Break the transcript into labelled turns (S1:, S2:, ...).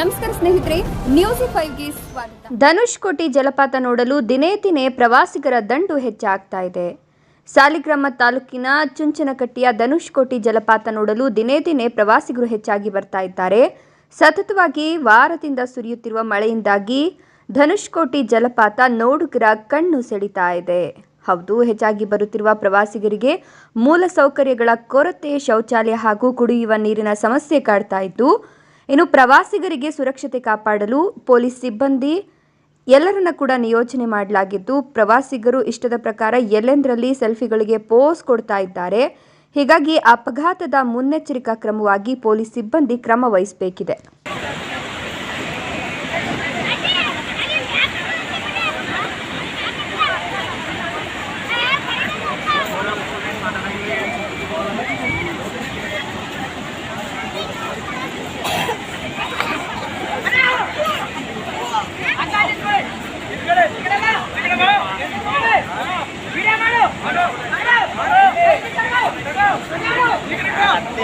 S1: ನಮಸ್ಕಾರ ಸ್ನೇಹಿತರೆ ನ್ಯೂಸ್ ಫೈವ್ಗೆ ಸ್ವಾಗತ.
S2: ಧನುಷ್ಕೋಟಿ ಜಲಪಾತ ನೋಡಲು ದಿನೇ ದಿನೇ ಪ್ರವಾಸಿಗರ ದಂಡು ಹೆಚ್ಚಾಗ್ತಾ ಇದೆ. ಸಾಲಿಗ್ರಾಮ ತಾಲೂಕಿನ ಚುಂಚನಕಟ್ಟಿಯ ಧನುಷ್ಕೋಟಿ ಜಲಪಾತ ನೋಡಲು ದಿನೇ ದಿನೇ ಪ್ರವಾಸಿಗರು ಹೆಚ್ಚಾಗಿ ಬರ್ತಾ ಇದ್ದಾರೆ. ಸತತವಾಗಿ ವಾರದಿಂದ ಸುರಿಯುತ್ತಿರುವ ಮಳೆಯಿಂದಾಗಿ ಧನುಷ್ಕೋಟಿ ಜಲಪಾತ ನೋಡುಗರ ಕಣ್ಣು ಸೆಳಿತಾ ಇದೆ. ಹೌದು, ಹೆಚ್ಚಾಗಿ ಬರುತ್ತಿರುವ ಪ್ರವಾಸಿಗರಿಗೆ ಮೂಲ ಸೌಕರ್ಯಗಳ ಕೊರತೆ ಶೌಚಾಲಯ ಹಾಗೂ ಕುಡಿಯುವ ನೀರಿನ ಸಮಸ್ಯೆ ಕಾಡ್ತಾ ಇದ್ದು ಇನ್ನು ಪ್ರವಾಸಿಗರಿಗೆ ಸುರಕ್ಷತೆ ಕಾಪಾಡಲು ಪೊಲೀಸ್ ಸಿಬ್ಬಂದಿ ಎಲ್ಲರನ್ನ ಕೂಡ ನಿಯೋಜನೆ ಮಾಡಲಾಗಿದ್ದು, ಪ್ರವಾಸಿಗರು ಇಷ್ಟದ ಪ್ರಕಾರ ಎಲ್ಲೆಂದರಲ್ಲಿ ಸೆಲ್ಫಿಗಳಿಗೆ ಪೋಸ್ ಕೊಡ್ತಾ ಇದ್ದಾರೆ. ಹೀಗಾಗಿ ಅಪಘಾತದ ಮುನ್ನೆಚ್ಚರಿಕಾ ಕ್ರಮವಾಗಿ ಪೊಲೀಸ್ ಸಿಬ್ಬಂದಿ ಕ್ರಮ ವಹಿಸಬೇಕಿದೆ.